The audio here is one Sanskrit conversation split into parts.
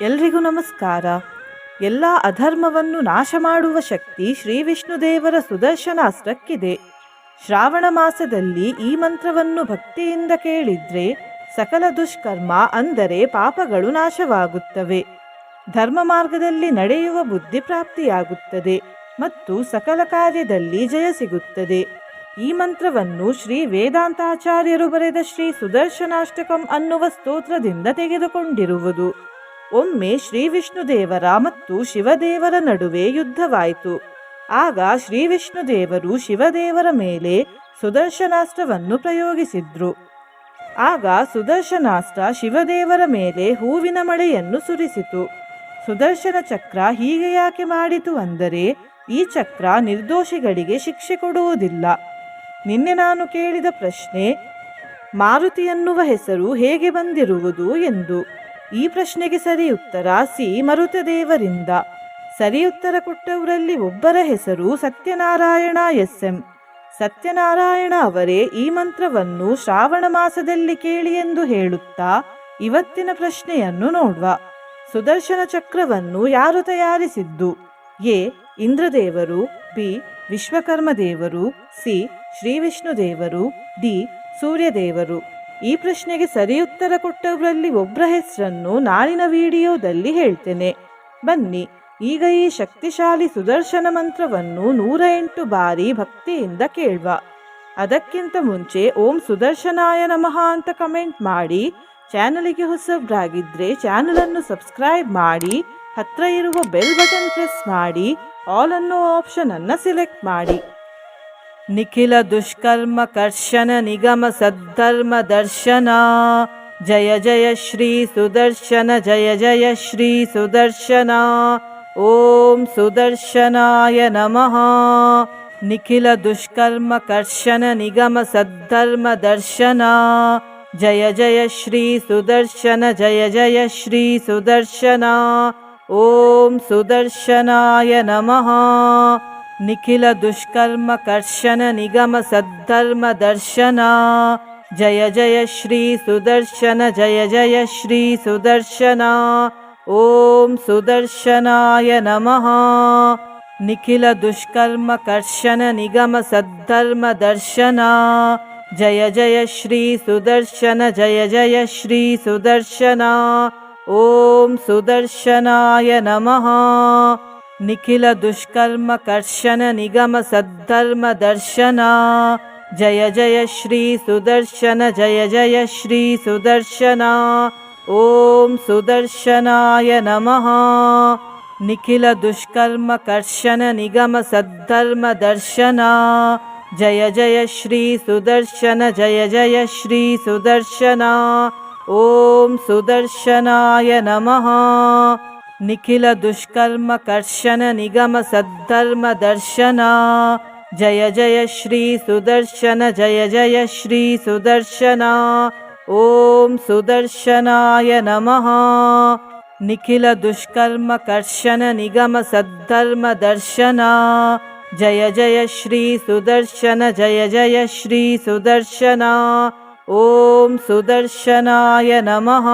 ಎಲ್ರಿಗೂ ನಮಸ್ಕಾರ. ಎಲ್ಲ ಅಧರ್ಮವನ್ನು ನಾಶ ಮಾಡುವ ಶಕ್ತಿ ಶ್ರೀ ವಿಷ್ಣುದೇವರ ಸುದರ್ಶನಾಸ್ತ್ರಕ್ಕಿದೆ ಶ್ರಾವಣ ಮಾಸದಲ್ಲಿ ಈ ಮಂತ್ರವನ್ನು ಭಕ್ತಿಯಿಂದ ಕೇಳಿದ್ರೆ ಸಕಲ ದುಷ್ಕರ್ಮ ಅಂದರೆ ಪಾಪಗಳು ನಾಶವಾಗುತ್ತವೆ. ಧರ್ಮ ಮಾರ್ಗದಲ್ಲಿ ನಡೆಯುವ ಬುದ್ಧಿ ಪ್ರಾಪ್ತಿಯಾಗುತ್ತದೆ ಮತ್ತು ಸಕಲ ಕಾರ್ಯದಲ್ಲಿ ಜಯ ಸಿಗುತ್ತದೆ. ಈ ಮಂತ್ರವನ್ನು ಶ್ರೀ ವೇದಾಂತಾಚಾರ್ಯರು ಬರೆದ ಶ್ರೀ ಸುದರ್ಶನಾಷ್ಟಕಂ ಅನ್ನುವ ಸ್ತೋತ್ರದಿಂದ ತೆಗೆದುಕೊಂಡಿರುವುದು. ಒಮ್ಮೆ ಶ್ರೀ ವಿಷ್ಣುದೇವರ ಮತ್ತು ಶಿವದೇವರ ನಡುವೆ ಯುದ್ಧವಾಯಿತು. ಆಗ ಶ್ರೀ ವಿಷ್ಣುದೇವರು ಶಿವದೇವರ ಮೇಲೆ ಸುದರ್ಶನಾಸ್ತ್ರವನ್ನು ಪ್ರಯೋಗಿಸಿದ್ರು. ಆಗ ಸುದರ್ಶನಾಸ್ತ್ರ ಶಿವದೇವರ ಮೇಲೆ ಹೂವಿನ ಮಳೆಯನ್ನು ಸುರಿಸಿತು. ಸುದರ್ಶನ ಚಕ್ರ ಹೀಗೆ ಯಾಕೆ ಮಾಡಿತು ಅಂದರೆ, ಈ ಚಕ್ರ ನಿರ್ದೋಷಿಗಳಿಗೆ ಶಿಕ್ಷೆ ಕೊಡುವುದಿಲ್ಲ. ನಿನ್ನೆ ನಾನು ಕೇಳಿದ ಪ್ರಶ್ನೆ, ಮಾರುತಿ ಎನ್ನುವ ಹೆಸರು ಹೇಗೆ ಬಂದಿರುವುದು ಎಂದು. ಈ ಪ್ರಶ್ನೆಗೆ ಸರಿ ಉತ್ತರ ಸಿ ಮರುತದೇವರಿಂದ ಸರಿ ಉತ್ತರ ಕೊಟ್ಟವರಲ್ಲಿ ಒಬ್ಬರ ಹೆಸರು ಸತ್ಯನಾರಾಯಣ ಎಸ್ ಎಂ ಸತ್ಯನಾರಾಯಣ ಅವರೇ ಈ ಮಂತ್ರವನ್ನು ಶ್ರಾವಣ ಮಾಸದಲ್ಲಿ ಕೇಳಿ ಎಂದು ಹೇಳುತ್ತಾ ಇವತ್ತಿನ ಪ್ರಶ್ನೆಯನ್ನು ನೋಡುವ. ಸುದರ್ಶನ ಚಕ್ರವನ್ನು ಯಾರು ತಯಾರಿಸಿದ್ದು? ಎ. ಇಂದ್ರದೇವರು, ಬಿ. ವಿಶ್ವಕರ್ಮ ದೇವರು, ಸಿ. ಶ್ರೀವಿಷ್ಣು ದೇವರು, ಡಿ. ಸೂರ್ಯದೇವರು. ಈ ಪ್ರಶ್ನೆಗೆ ಸರಿ ಉತ್ತರ ಕೊಟ್ಟವರಲ್ಲಿ ಒಬ್ಬರ ಹೆಸರನ್ನು ನಾಳಿನ ವಿಡಿಯೋದಲ್ಲಿ ಹೇಳ್ತೇನೆ. ಬನ್ನಿ, ಈಗ ಈ ಶಕ್ತಿಶಾಲಿ ಸುದರ್ಶನ ಮಂತ್ರವನ್ನು ನೂರ ಎಂಟು ಬಾರಿ ಭಕ್ತಿಯಿಂದ ಕೇಳುವ. ಅದಕ್ಕಿಂತ ಮುಂಚೆ ಓಂ ಸುದರ್ಶನಾಯ ನಮಃ ಅಂತ ಕಮೆಂಟ್ ಮಾಡಿ, ಚಾನಲಿಗೆ ಹೊಸಬ್ರಾಗಿದ್ರೆ ಚಾನಲನ್ನು ಸಬ್ಸ್ಕ್ರೈಬ್ ಮಾಡಿ, ಹತ್ರ ಇರುವ ಬೆಲ್ ಬಟನ್ ಪ್ರೆಸ್ ಮಾಡಿ, ಆಲ್ ಅನ್ನೋ ಆಪ್ಷನ್ ಅನ್ನ ಸೆಲೆಕ್ಟ್ ಮಾಡಿ. निखिलदुष्कर्मकर्शन जय जय श्रीसुदर्शन जय जय श्रीसुदर्शना ॐ सुदर्शनाय नमः। निखिलदुष्कर्मकर्षन जय जय श्रीसुदर्शन जय जय श्रीसुदर्शना ॐ सुदर्शनाय नमः। निखिलदुष्कर्मकर्शन जय जय श्रीसुदर्शन जय जय श्रीसुदर्शना ॐ सुदर्शनाय नमः। निखिलदुष्कर्मकर्षन जय जय श्रीसुदर्शन जय जय श्रीसुदर्शना ॐ सुदर्शनाय नमः। निखिलदुष्कर्मकर्षननिगमसद्धर्मदर्शना जय जय श्रीसुदर्शन जय जय श्रीसुदर्शना ॐ सुदर्शनाय नमः। निखिलदुष्कर्मकर्षन जय जय श्रीसुदर्शन जय जय श्रीसुदर्शना ॐ सुदर्शनाय नमः। निखिलदुष्कर्मकर्षननिगमसद्धर्मदर्शना जय जय श्रीसुदर्शन जय जय श्रीसुदर्शना ॐ सुदर्शनाय नमः। निखिलदुष्कर्मकर्षननिगमसद्धर्मदर्शना जय जय श्रीसुदर्शन जय जय श्रीसुदर्शना ॐ सुदर्शनाय नमः।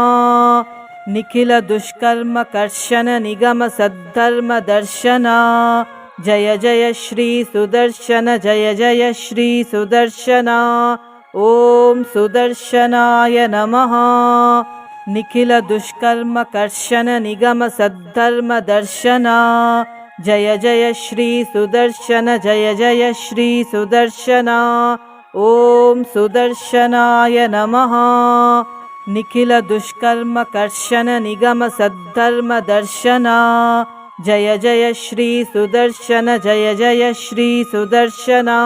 निखिलदुष्कर्मकर्षणनिगमसद्धर्मदर्शना जय जय श्रीसुदर्शन जय जय श्रीसुदर्शना ॐ सुदर्शनाय नमः। निखिलदुष्कर्मकर्षणनिगमसद्धर्मदर्शना जय जय श्रीसुदर्शन जय जय श्रीसुदर्शना ॐ सुदर्शनाय नमः। निखिलदुष्कर्मकर्षणनिगमसद्धर्मदर्शना जय जय श्रीसुदर्शन जय जय श्रीसुदर्शना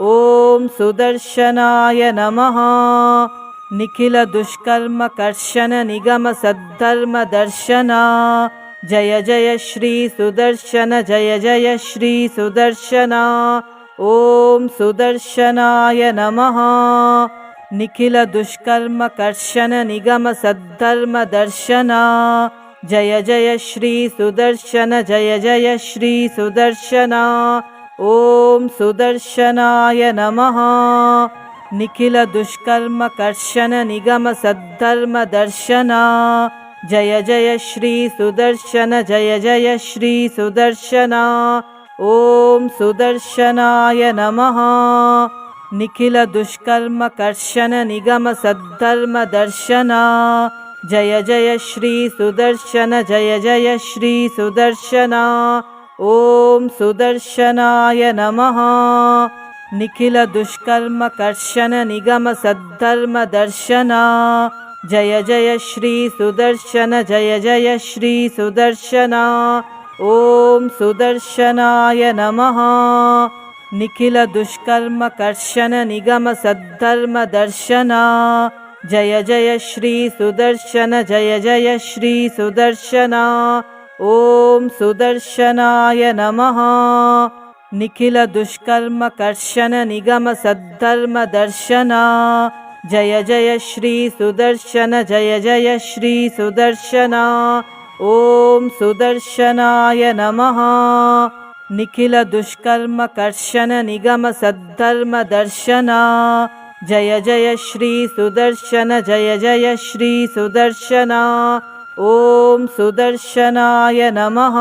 ॐ सुदर्शनाय नमः। निखिलदुष्कर्मकर्षणनिगमसद्धर्मदर्शना जय जय श्रीसुदर्शन जय जय श्रीसुदर्शना ॐ सुदर्शनाय नमः। निखिलदुष्कर्मकर्शन जय जय श्रीसुदर्शन जय जय श्रीसुदर्शना ॐ सुदर्शनाय नमः। निखिलदुष्कर्मकर्षन जय जय श्रीसुदर्शन जय जय श्रीसुदर्शना ॐ सुदर्शनाय नमः। निखिलदुष्कर्मकर्शन जय जय श्री सुदर्शन जय जय श्री सुदर्शना। ॐ सुदर्शनाय नमः। निगमसद्धर्मदर्शना जय जय श्री सुदर्शन जय जय श्री सुदर्शना। ॐ सुदर्शनाय नमः निखिलदुष्कर्मकर्शन जय जय श्री सुदर्शन जय जय श्री सुदर्शना। ॐ सुदर्शनाय नमः। निगमसद्धर्मदर्शना जय जय श्री सुदर्शन जय जय श्री सुदर्शना। ॐ सुदर्शनाय नमः निखिलदुष्कर्मकर्शन निगमसद्धर्मदर्शना जय जय श्री सुदर्शन जय जय श्री सुदर्शना। ॐ सुदर्शनाय नमः।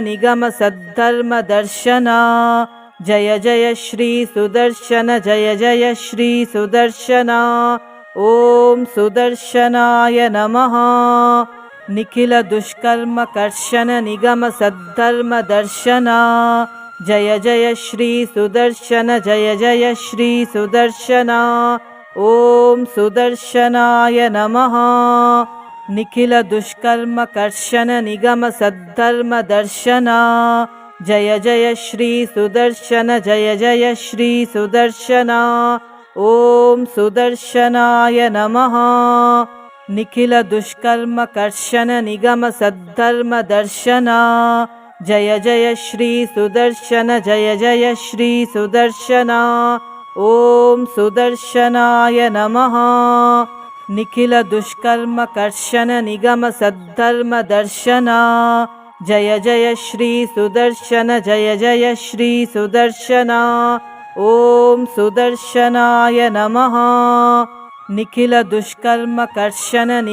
निगमसद्धर्मदर्शना जय जय श्री सुदर्शन जय जय श्री सुदर्शना। ॐ सुदर्शनाय नमः निखिलदुष्कर्मकर्शन निगमसद्धर्मदर्शना जय जय श्री सुदर्शन जय जय श्री सुदर्शना। ॐ सुदर्शनाय नमः। निगमसद्धर्मदर्शना जय जय श्री सुदर्शन जय जय श्री सुदर्शना। ॐ सुदर्शनाय नमः निखिलदुष्कर्मकर्शन जय जय श्री सुदर्शन जय जय श्री सुदर्शना। ॐ सुदर्शनाय नमः। निखिलदुष्कर्मकर्शन निगमसद्धर्मदर्शना जय जय श्री सुदर्शन जय जय श्री सुदर्शना। ॐ सुदर्शनाय नमः निखिलदुष्कर्मकर्शन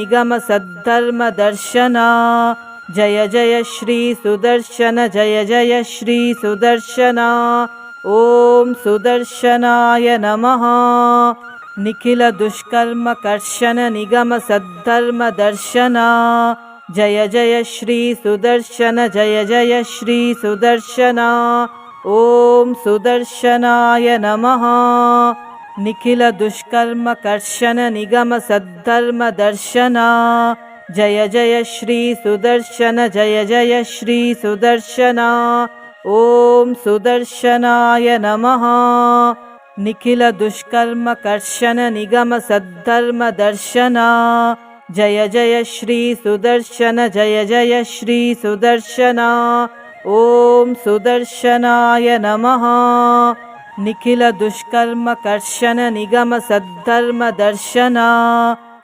जय जय श्री सुदर्शन जय जय श्री सुदर्शना। ॐ सुदर्शनाय नमः। निगमसद्धर्मदर्शना जय जय श्री सुदर्शन जय जय श्री सुदर्शना। ॐ सुदर्शनाय नमः निखिलदुष्कर्मकर्शन जय जय श्री सुदर्शन जय जय श्री सुदर्शना। ॐ सुदर्शनाय नमः। निगमसद्धर्मदर्शना जय जय श्री सुदर्शन जय जय श्री सुदर्शना। ॐ सुदर्शनाय नमः निखिलदुष्कर्मकर्शन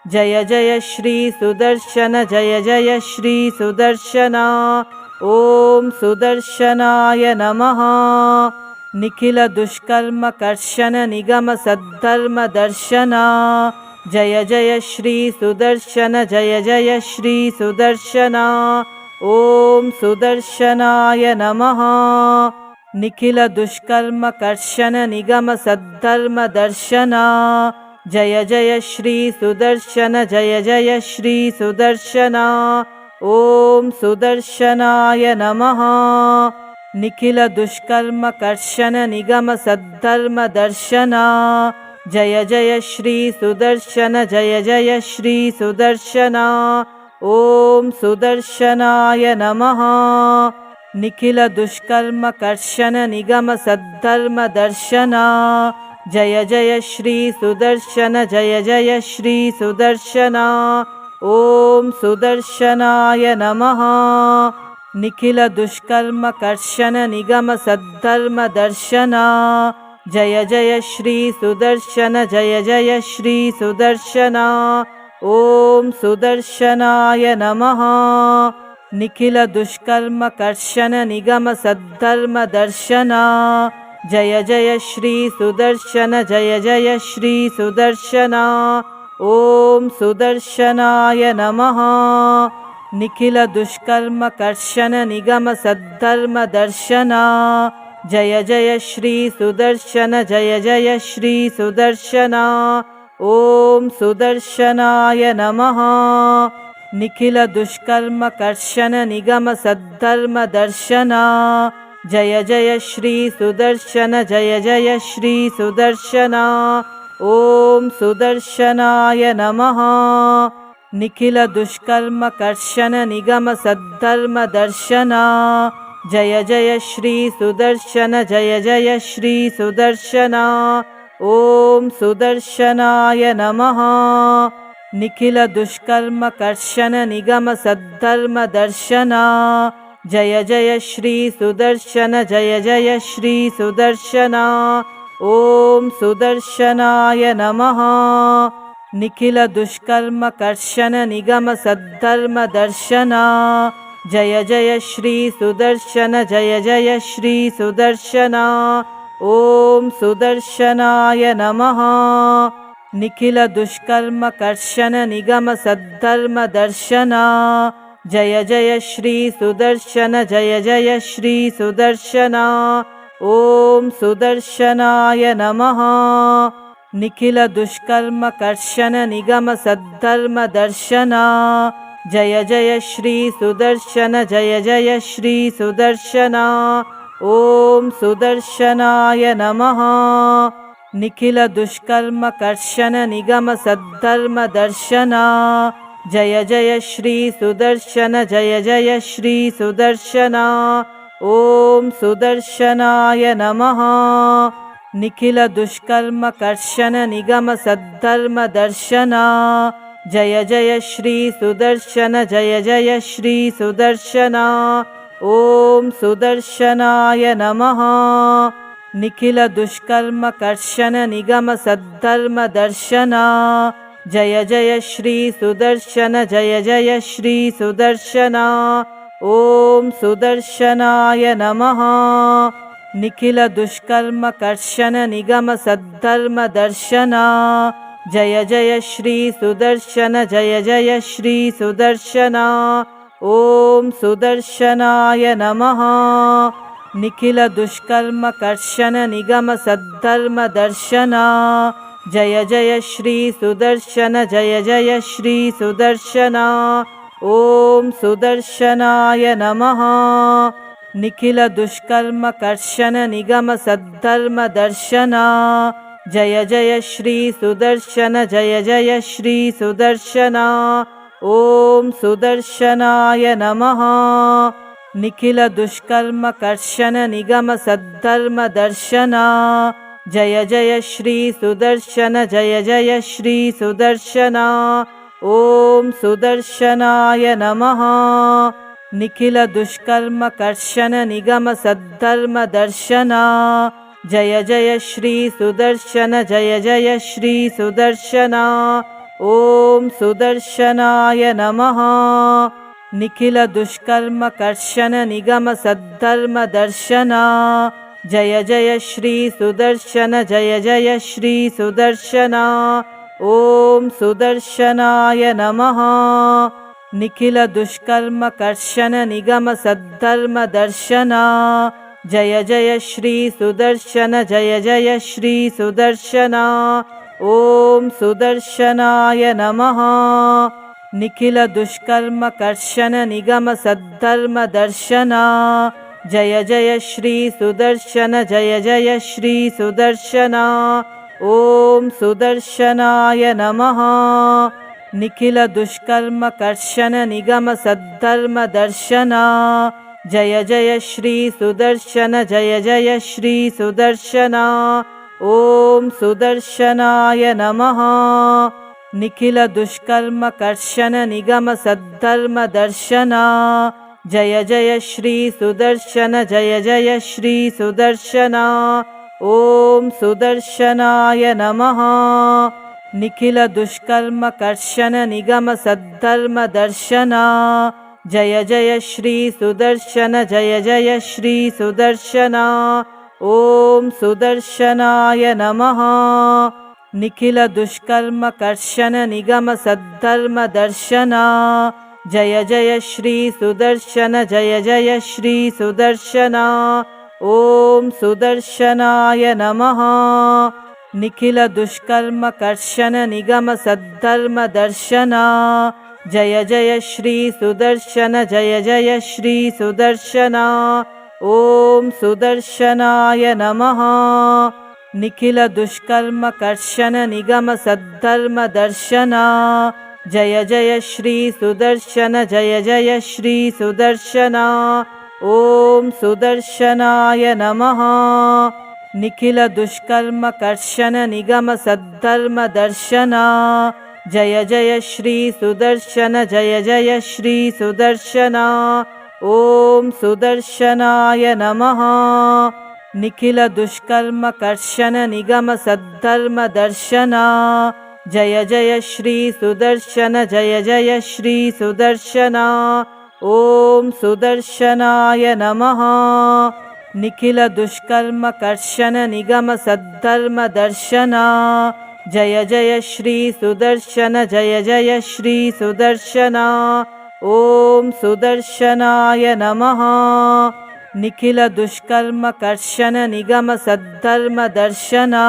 जय जय श्री सुदर्शन जय जय श्री सुदर्शना। ॐ सुदर्शनाय नमः। निगमसद्धर्मदर्शना जय जय श्री सुदर्शन जय जय श्री सुदर्शना। ॐ सुदर्शनाय नमः निखिलदुष्कर्मकर्शन जय जय श्री सुदर्शन जय जय श्री सुदर्शना। ॐ सुदर्शनाय नमः। निगमसद्धर्मदर्शना जय जय श्री सुदर्शन जय जय श्री सुदर्शना। ॐ सुदर्शनाय नमः निखिलदुष्कर्मकर्शन जय जय श्री सुदर्शन जय जय श्री सुदर्शना। ॐ सुदर्शनाय नमः। निगमसद्धर्मदर्शना जय जय श्री सुदर्शन जय जय श्री सुदर्शना। ॐ सुदर्शनाय नमः निखिलदुष्कर्मकर्शन निगमसद्धर्मदर्शना जय जय श्री सुदर्शन जय जय श्री सुदर्शना। ॐ सुदर्शनाय नमः। निगमसद्धर्मदर्शना जय जय श्री सुदर्शन जय जय श्री सुदर्शना। ॐ सुदर्शनाय नमः निखिलदुष्कर्मकर्शन निगमसद्धर्मदर्शना जय जय श्री सुदर्शन जय जय श्री सुदर्शना। ॐ सुदर्शनाय नमः। निखिलदुष्कर्मकर्शन निगमसद्धर्मदर्शना जय जय श्री सुदर्शन जय जय श्री सुदर्शना। ॐ सुदर्शनाय नमः निखिलदुष्कर्मकर्शन निगमसद्धर्मदर्शना जय जय श्री सुदर्शन जय जय श्री सुदर्शना। ॐ सुदर्शनाय नमः। निखिलदुष्कर्मकर्शन निगमसद्धर्मदर्शना जय जय श्री सुदर्शन जय जय श्री सुदर्शना। ॐ सुदर्शनाय नमः निखिलदुष्कर्मकर्शन जय जय श्री सुदर्शन जय जय श्री सुदर्शना। ॐ सुदर्शनाय नमः। निखिलदुष्कर्मकर्शन निगमसद्धर्मदर्शना जय जय श्री सुदर्शन जय जय श्री सुदर्शना। ॐ सुदर्शनाय नमः निखिलदुष्कर्मकर्शन जय जय श्री सुदर्शन जय जय श्री सुदर्शना। ॐ सुदर्शनाय नमः। निगमसद्धर्मदर्शना जय जय श्री सुदर्शन जय जय श्री सुदर्शना। ॐ सुदर्शनाय नमः निखिलदुष्कर्मकर्शन जय जय श्री सुदर्शन जय जय श्री सुदर्शना। ॐ सुदर्शनाय नमः। निगमसद्धर्मदर्शना जय जय श्री सुदर्शन जय जय श्री सुदर्शना। ॐ सुदर्शनाय नमः निखिलदुष्कर्मकर्शन जय जय श्री सुदर्शन जय जय श्री सुदर्शना। ॐ सुदर्शनाय नमः। निगमसद्धर्मदर्शना जय जय श्री सुदर्शन जय जय श्री सुदर्शना। ॐ सुदर्शनाय नमः निखिलदुष्कर्मकर्शन जय जय श्री सुदर्शन जय जय श्री सुदर्शना। ॐ सुदर्शनाय नमः। निगमसद्धर्मदर्शना जय जय श्री सुदर्शन जय जय श्री सुदर्शना। ॐ सुदर्शनाय नमः निखिलदुष्कर्मकर्शन निगमसद्धर्मदर्शना जय जय श्री सुदर्शन जय जय श्री सुदर्शना। ॐ सुदर्शनाय नमः। निखिलदुष्कर्मकर्शन निगमसद्धर्मदर्शना जय जय श्री सुदर्शन जय जय श्री सुदर्शना। ॐ सुदर्शनाय नमः निखिलदुष्कर्मकर्शन निगमसद्धर्मदर्शना जय जय श्री सुदर्शन जय जय श्री सुदर्शना। ॐ सुदर्शनाय नमः। निखिलदुष्कर्मकर्शन निगमसद्धर्मदर्शना जय जय श्री सुदर्शन जय जय श्री सुदर्शना। ॐ सुदर्शनाय नमः निखिलदुष्कर्मकर्शन जय जय श्री सुदर्शन जय जय श्री सुदर्शना। ॐ सुदर्शनाय नमः। निगमसद्धर्मदर्शना जय जय श्री सुदर्शन जय जय श्री सुदर्शना। ॐ सुदर्शनाय नमः निखिलदुष्कर्मकर्षणनिगमसद्धर्मदर्शना जय जय श्रीसुदर्शन जय जय श्रीसुदर्शना ॐ सुदर्शनाय नमः। निखिलदुष्कर्मकर्षणनिगमसद्धर्मदर्शना जय जय श्रीसुदर्शन जय जय श्रीसुदर्शना ॐ सुदर्शनाय नमः निखिलदुष्कर्मकर्षणनिगमसद्धर्मदर्शना जय जय श्रीसुदर्शन जय जय श्रीसुदर्शना ॐ सुदर्शनाय नमः। निखिलदुष्कर्मकर्षणनिगमसद्धर्मदर्शना जय जय श्रीसुदर्शन जय जय श्रीसुदर्शना ॐ सुदर्शनाय नमः निखिलदुष्कर्मकर्षणनिगमसद्धर्मदर्शना जय जय श्रीसुदर्शन जय जय श्रीसुदर्शना ॐ सुदर्शनाय नमः। निखिलदुष्कर्मकर्षणनिगमसद्धर्मदर्शना जय जय श्रीसुदर्शन जय जय श्रीसुदर्शना ॐ सुदर्शनाय नमः निखिलदुष्कर्मकर्षणनिगमसद्धर्मदर्शना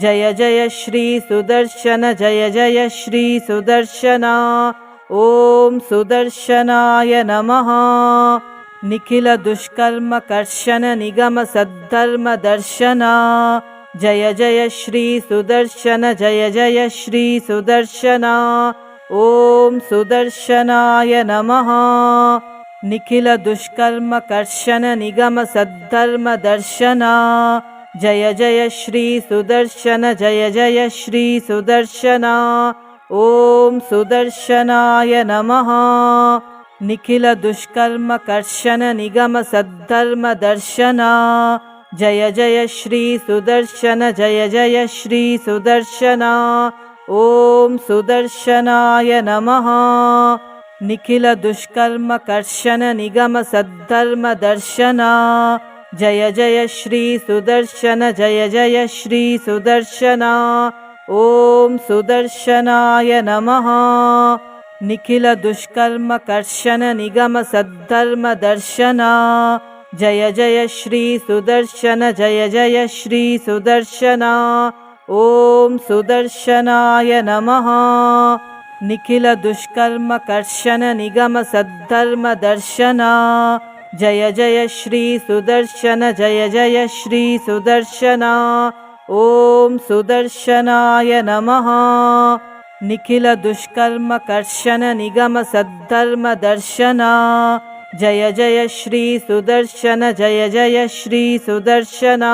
जय जय श्रीसुदर्शन जय जय श्रीसुदर्शना ॐ सुदर्शनाय नमः। निखिलदुष्कर्मकर्षणनिगमसद्धर्मदर्शना जय जय श्रीसुदर्शन जय जय श्रीसुदर्शना ॐ सुदर्शनाय नमः निखिलदुष्कर्मकर्षणनिगमसद्धर्मदर्शना जय जय श्रीसुदर्शन जय जय श्रीसुदर्शना ॐ सुदर्शनाय नमः। निखिलदुष्कर्मकर्षणनिगमसद्धर्मदर्शना जय जय श्रीसुदर्शन जय जय श्रीसुदर्शना ॐ सुदर्शनाय नमः निखिलदुष्कर्मकर्षणनिगमसद्धर्मदर्शना जय जय श्रीसुदर्शन जय जय श्रीसुदर्शना ॐ सुदर्शनाय नमः। निखिलदुष्कर्मकर्षणनिगमसद्धर्मदर्शना जय जय श्रीसुदर्शन जय जय श्रीसुदर्शना ॐ सुदर्शनाय नमः निखिलदुष्कर्मकर्षणनिगमसद्धर्मदर्शना जय जय श्रीसुदर्शन जय जय श्रीसुदर्शना ॐ सुदर्शनाय नमः। निखिलदुष्कर्मकर्षणनिगमसद्धर्मदर्शना जय जय श्रीसुदर्शन जय जय श्रीसुदर्शना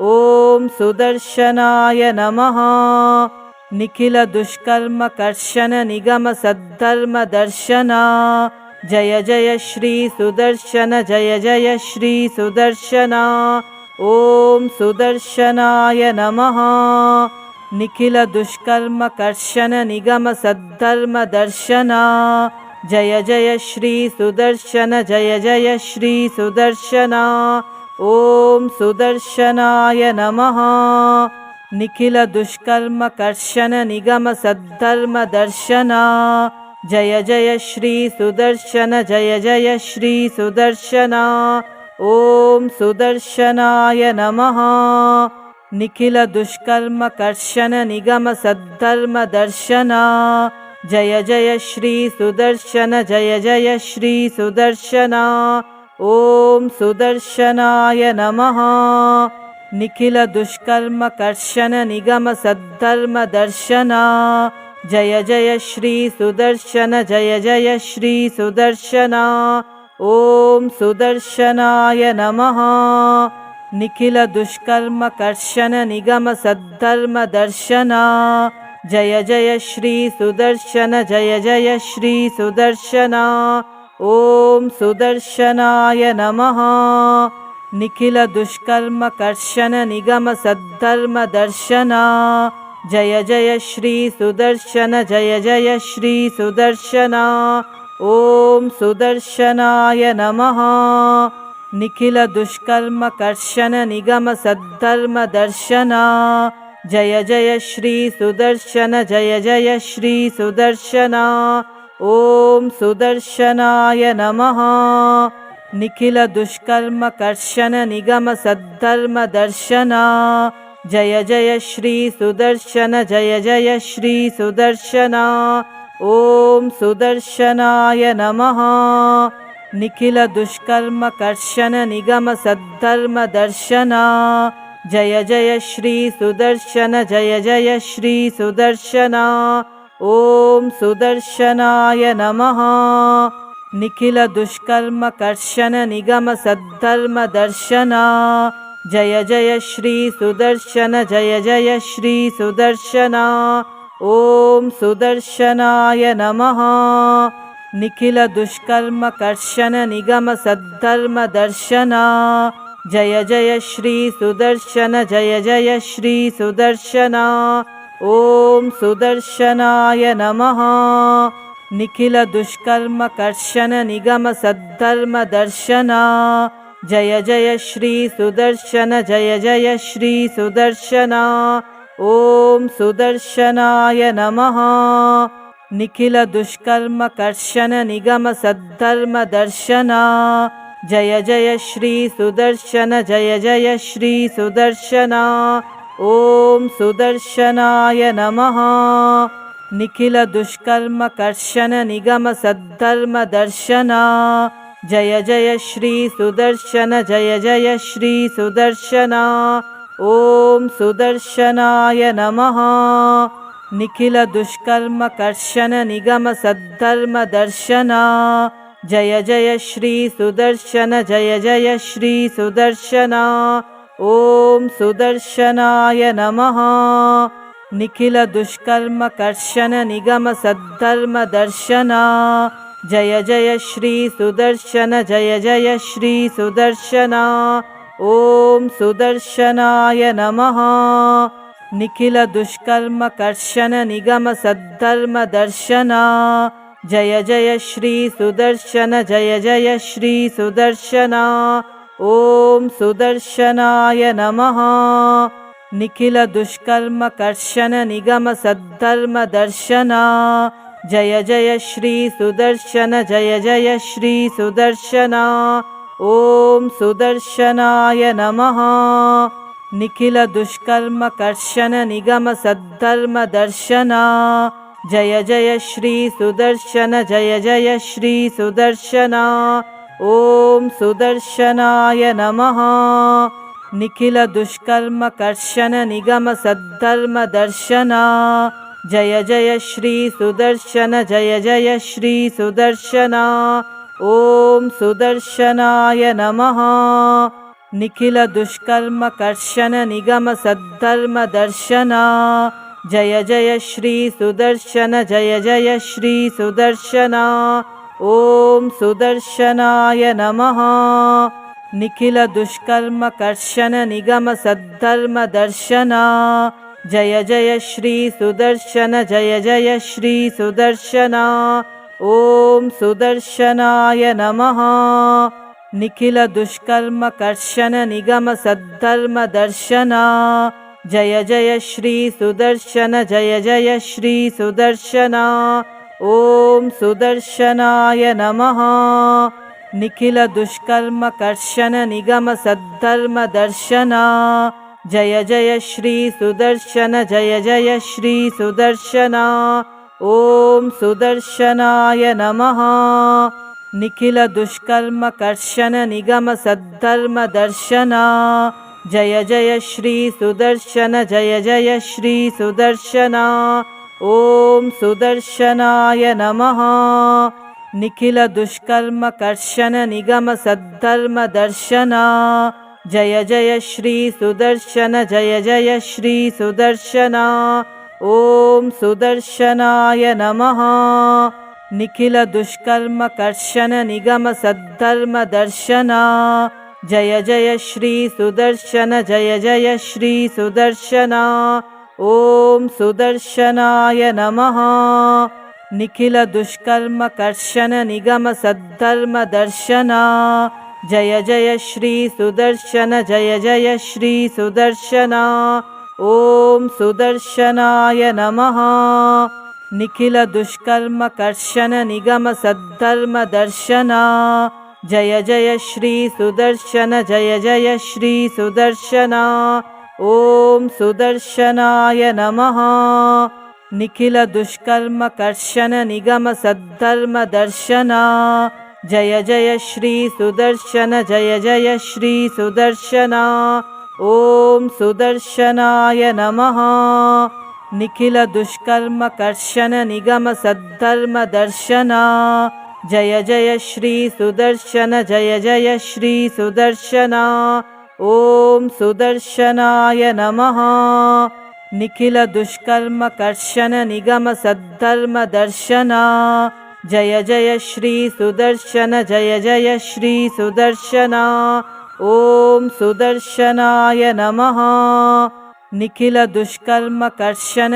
ॐ सुदर्शनाय नमः निखिलदुष्कर्मकर्षणनिगमसद्धर्मदर्शना जय जय श्रीसुदर्शन जय जय श्रीसुदर्शना ॐ सुदर्शनाय नमः। निखिलदुष्कर्मकर्षणनिगमसद्धर्मदर्शना जय जय श्रीसुदर्शन जय जय श्रीसुदर्शना ॐ सुदर्शनाय नमः निखिलदुष्कर्मकर्षणनिगमसद्धर्मदर्शना जय जय श्रीसुदर्शन जय जय श्रीसुदर्शना ॐ सुदर्शनाय नमः। निखिलदुष्कर्मकर्षणनिगमसद्धर्मदर्शना जय जय श्रीसुदर्शन जय जय श्रीसुदर्शना ॐ सुदर्शनाय नमः निखिलदुष्कर्मकर्षणनिगमसद्धर्मदर्शना जय जय श्रीसुदर्शन जय जय श्रीसुदर्शना ॐ सुदर्शनाय नमः। निखिलदुष्कर्मकर्षणनिगमसद्धर्मदर्शना जय जय श्रीसुदर्शन जय जय श्रीसुदर्शना ॐ सुदर्शनाय नमः निखिलदुष्कर्मकर्षणनिगमसद्धर्मदर्शना जय जय श्रीसुदर्शन जय जय श्रीसुदर्शना ॐ सुदर्शनाय नमः। निखिलदुष्कर्मकर्षणनिगमसद्धर्मदर्शना जय जय श्री सुदर्शन जय जय श्री सुदर्शना। ॐ सुदर्शनाय नमः निखिलदुष्कर्मकर्शन जय जय श्री सुदर्शन जय जय श्री सुदर्शना। ॐ सुदर्शनाय नमः। निगमसद्धर्मदर्शना जय जय श्री सुदर्शन जय जय श्री सुदर्शना। ॐ सुदर्शनाय नमः निखिलदुष्कर्मकर्शन जय जय श्री सुदर्शन जय जय श्री सुदर्शना। ॐ सुदर्शनाय नमः। निगमसद्धर्मदर्शना जय जय श्री सुदर्शन जय जय श्री सुदर्शना। ॐ सुदर्शनाय नमः निखिलदुष्कर्मकर्शन जय जय श्री सुदर्शन जय जय श्री सुदर्शना। ॐ सुदर्शनाय नमः। निखिलदुष्कर्मकर्शन निगमसद्धर्मदर्शना जय जय श्री सुदर्शन जय जय श्री सुदर्शना। ॐ सुदर्शनाय नमः निखिलदुष्कर्मकर्शन जय जय श्री सुदर्शन जय जय श्री सुदर्शना। ॐ सुदर्शनाय नमः। निगमसद्धर्मदर्शना जय जय श्री सुदर्शन जय जय श्री सुदर्शना। ॐ सुदर्शनाय नमः निखिलदुष्कर्मकर्शन जय जय श्री सुदर्शन जय जय श्री सुदर्शना। ॐ सुदर्शनाय नमः। निगमसद्धर्मदर्शना जय जय श्री सुदर्शन जय जय श्री सुदर्शना। ॐ सुदर्शनाय नमः निखिलदुष्कर्मकर्शन जय जय श्री सुदर्शन जय जय श्री सुदर्शना। ॐ सुदर्शनाय नमः। निगमसद्धर्मदर्शना जय जय श्री सुदर्शन जय जय श्री सुदर्शना। ॐ सुदर्शनाय नमः निखिलदुष्कर्मकर्शन जय जय श्री सुदर्शन जय जय श्री सुदर्शना। ॐ सुदर्शनाय नमः। निगमसद्धर्मदर्शना जय जय श्री सुदर्शन जय जय श्री सुदर्शना। ॐ सुदर्शनाय नमः निखिलदुष्कर्मकर्शन जय जय श्री सुदर्शन जय जय श्री सुदर्शना। ॐ सुदर्शनाय नमः। निगमसद्धर्मदर्शना जय जय श्री सुदर्शन जय जय श्री सुदर्शना। ॐ सुदर्शनाय नमः निखिलदुष्कर्मकर्शन जय जय श्री सुदर्शन जय जय श्री सुदर्शना। ॐ सुदर्शनाय नमः। निगमसद्धर्मदर्शना जय जय श्री सुदर्शन जय जय श्री सुदर्शना। ॐ सुदर्शनाय नमः निखिलदुष्कर्मकर्शन जय जय श्री सुदर्शन जय जय श्री सुदर्शना। ॐ सुदर्शनाय नमः। निगमसद्धर्मदर्शना जय जय श्री सुदर्शन जय जय श्री सुदर्शना। ॐ सुदर्शनाय नमः निखिलदुष्कर्मकर्शन जय जय श्री सुदर्शन जय जय श्री सुदर्शना। ॐ सुदर्शनाय नमः। निगमसद्धर्मदर्शना जय जय श्री सुदर्शन जय जय श्री सुदर्शना। ॐ सुदर्शनाय नमः निखिलदुष्कर्मकर्शन जय जय श्री सुदर्शन जय जय श्री सुदर्शना। ॐ सुदर्शनाय नमः। निगमसद्धर्मदर्शना जय जय श्री सुदर्शन जय जय श्री सुदर्शना। ॐ सुदर्शनाय नमः निखिलदुष्कर्मकर्शन जय जय श्री सुदर्शन जय जय श्री सुदर्शना। ॐ सुदर्शनाय नमः।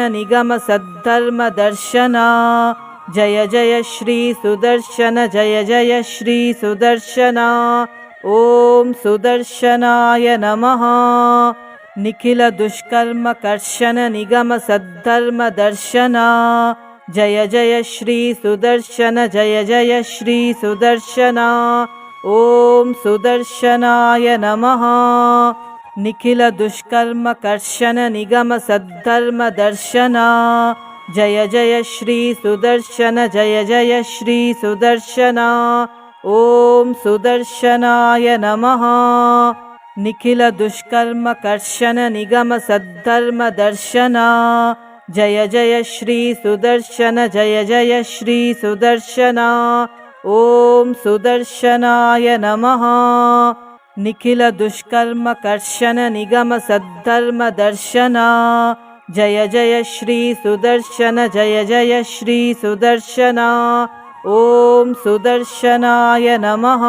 निगमसद्धर्मदर्शना जय जय श्री सुदर्शन जय जय श्री सुदर्शना। ॐ सुदर्शनाय नमः निखिलदुष्कर्मकर्शन जय जय श्री सुदर्शन जय जय श्री सुदर्शना। ॐ सुदर्शनाय नमः। निगमसद्धर्मदर्शना जय जय श्री सुदर्शन जय जय श्री सुदर्शना। ॐ सुदर्शनाय नमः निखिलदुष्कर्मकर्शन जय जय श्री सुदर्शन जय जय श्री सुदर्शना। ॐ सुदर्शनाय नमः। निगमसद्धर्मदर्शना जय जय श्री सुदर्शन जय जय श्री सुदर्शना। ॐ सुदर्शनाय नमः